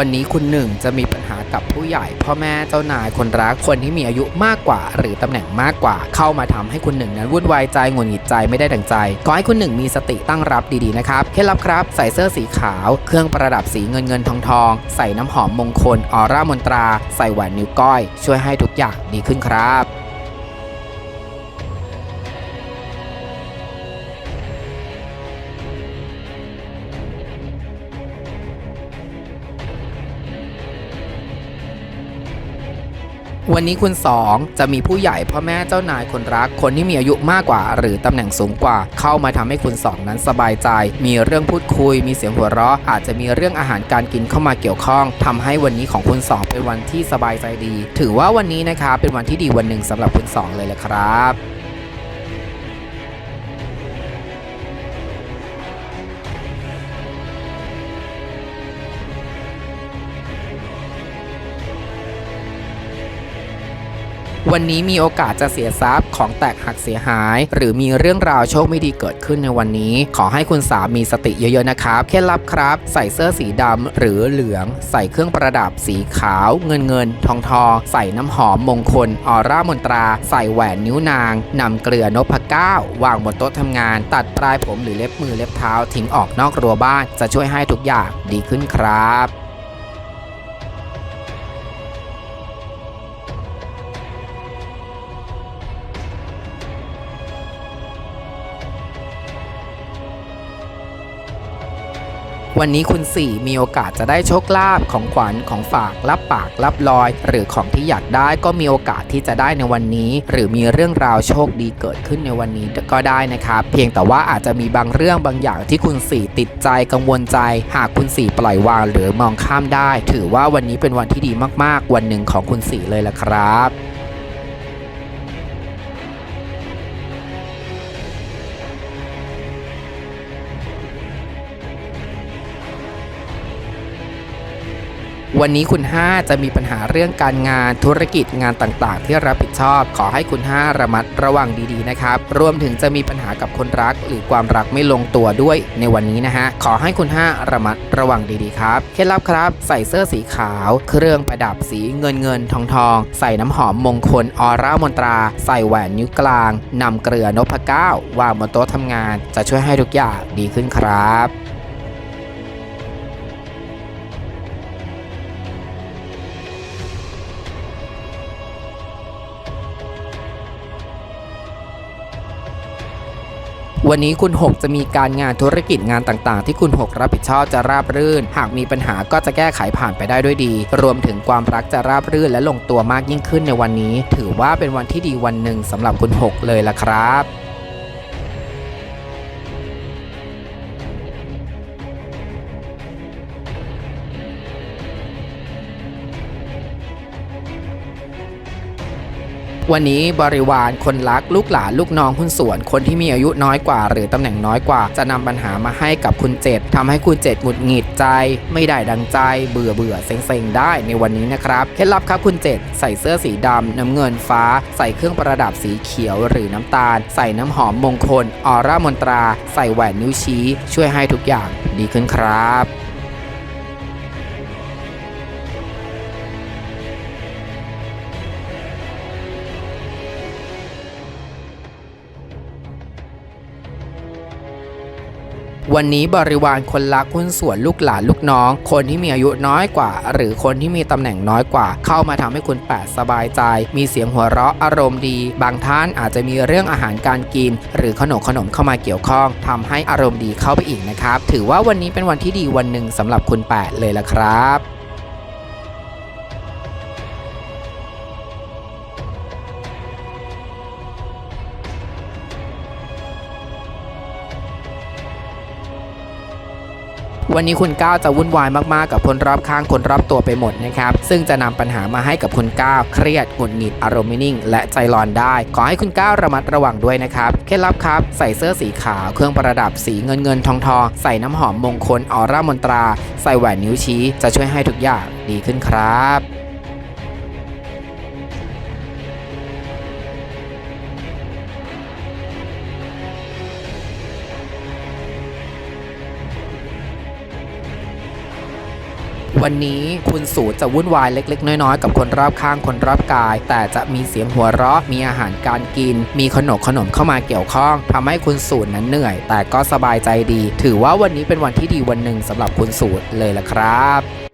วันนี้คุณหนึ่งจะมีปัญหากับผู้ใหญ่ พ่อแม่เจ้านายคนรักคนที่มีอายุมากกว่า หรือตำแหน่งมากกว่า เข้ามาทำให้คุณหนึ่งนั้นวุ่นวายใจหงุดหงิดใจไม่ได้ดังใจขอให้คุณหนึ่งมีสติตั้งรับดีๆนะครับเคล็ดลับครับ ใส่เสื้อสีขาว เครื่องประดับสีเงินเงินทองทองใส่น้ำหอมมงคลออร่ามนตรา ใส่แหวนนิ้วก้อย ช่วยให้ทุกอย่างดีขึ้นครับ วันนี้คุณสองจะมีผู้ใหญ่พ่อแม่เจ้านายคนรัก คนที่มีอายุมากกว่า หรือตำแหน่งสูงกว่า เข้ามาทำให้คุณสองนั้นสบายใจ มีเรื่องพูดคุย มีเสียงหัวเราะ อาจจะมีเรื่องอาหารการกินเข้ามาเกี่ยวข้องทำให้วันนี้ของคุณสองเป็นวันที่สบายใจดี ถือว่าวันนี้นะคะเป็นวันที่ดีวันหนึ่งสำหรับคุณสองเลยละครับ วันนี้มีโอกาสจะเสียทรัพย์ของแตกหักเสียหาย หรือมีเรื่องราวโชคไม่ดีเกิดขึ้นในวันนี้ ขอให้คุณสามีสติเยอะๆนะครับเคล็ดลับครับ ใส่เสื้อสีดำหรือเหลือง ใส่เครื่องประดับสีขาว เงินเงินทองทองใส่น้ำหอมมงคลออร่ามนตรา ใส่แหวนนิ้วนางนำเกลือนพเก้าวางบนโต๊ะทำงาน ตัดปลายผมหรือเล็บมือเล็บเท้าทิ้งออกนอกรั้วบ้านจะช่วยให้ทุกอย่างดีขึ้นครับ วันนี้คุณ4มีโอกาสจะได้โชคลาภของขวัญของฝากรับปากรับลอย หรือของที่อยากได้ก็มีโอกาสที่จะได้ในวันนี้ หรือมีเรื่องราวโชคดีเกิดขึ้นในวันนี้ก็ได้นะครับ เพียงแต่ว่าอาจจะมีบางเรื่องบางอย่างที่คุณ4ติดใจกังวลใจ หากคุณ4ปล่อยวางหรือมองข้ามได้ ถือว่าวันนี้เป็นวันที่ดีมากๆ วันหนึ่งของคุณ4เลยละครับ วันนี้คุณ 5 จะมีปัญหาเรื่องการงานธุรกิจงานต่างๆ ที่รับผิดชอบ ขอให้คุณ 5 ระมัดระวังดีๆนะครับ รวมถึงจะมีปัญหากับคนรัก หรือความรักไม่ลงตัวด้วยในวันนี้นะฮะ ขอให้คุณ 5 ระมัดระวังดีๆครับ เคล็ดลับครับ ใส่เสื้อสีขาว เครื่องประดับสีเงินเงินทองทอง ใส่น้ำหอมมงคลออร่ามนตรา ใส่แหวนนิ้วกลางนำเกลือนพเก้าวางบนโต๊ะทำงาน จะช่วยให้ทุกอย่างดีขึ้นครับ วันนี้คุณ 6 จะมีการงานธุรกิจงานต่างๆ ที่คุณ 6 รับผิดชอบจะราบรื่น หากมีปัญหาก็จะแก้ไขผ่านไปได้ด้วยดี รวมถึงความรักจะราบรื่นและลงตัวมากยิ่งขึ้นในวันนี้ ถือว่าเป็นวันที่ดีวันหนึ่งสำหรับคุณ 6 เลยล่ะครับ วันนี้บริวารคนรักลูกหลานลูกน้องหุ้นส่วน คนที่มีอายุน้อยกว่า หรือตำแหน่งน้อยกว่า จะนำปัญหามาให้กับคุณเจ็ดทำให้คุณเจ็ดหงุดหงิดใจ ไม่ได้ดังใจ เบื่อเบื่อเซ็งเซ็งๆ ได้ในวันนี้นะครับเคล็ดลับครับคุณเจ็ดใส่เสื้อสีดำน้ำเงินฟ้า ใส่เครื่องประดับสีเขียวหรือน้ำตาล ใส่น้ำหอมมงคลออร่ามนตรา ใส่แหวนนิ้วชี้ ช่วยให้ทุกอย่างดีขึ้นครับ วันนี้บริวารคนรักหุ้นส่วนลูกหลานลูกน้อง คนที่มีอายุน้อยกว่า หรือคนที่มีตำแหน่งน้อยกว่า เข้ามาทำให้คุณแปดสบายใจ มีเสียงหัวเราะอารมณ์ดี บางท่านอาจจะมีเรื่องอาหารการกิน หรือขนมขนมเข้ามาเกี่ยวข้องทำให้อารมณ์ดีเข้าไปอีกนะครับ ถือว่าวันนี้เป็นวันที่ดีวันหนึ่งสำหรับคุณแปดเลยละครับ วันนี้คุณก้าวจะวุ่นวายมากๆ กับคนรอบข้างคนรอบตัวไปหมดนะครับ ซึ่งจะนำปัญหามาให้กับคุณก้าวเครียดหงุดหงิดอารมณ์ไม่นิ่ง และใจร้อนได้ ขอให้คุณก้าวระมัดระวังด้วยนะครับ เคล็ดลับครับ ใส่เสื้อสีขาว เครื่องประดับสีเงินเงินทองทองใส่น้ำหอมมงคลออร่ามนตรา ใส่แหวนนิ้วชี้ จะช่วยให้ทุกอย่างดีขึ้นครับ วันนี้คุณสูจะวุ่นวายเล็ก ๆ น้อยๆ กับคนรอบข้างคนรอบกาย แต่จะมีเสียงหัวเราะ มีอาหารการกิน มีขนมขนมเข้ามาเกี่ยวข้องทำให้คุณสูตรนั้นเหนื่อย แต่ก็สบายใจดี ถือว่าวันนี้เป็นวันที่ดีวันหนึ่งสำหรับคุณสูตรเลยละครับ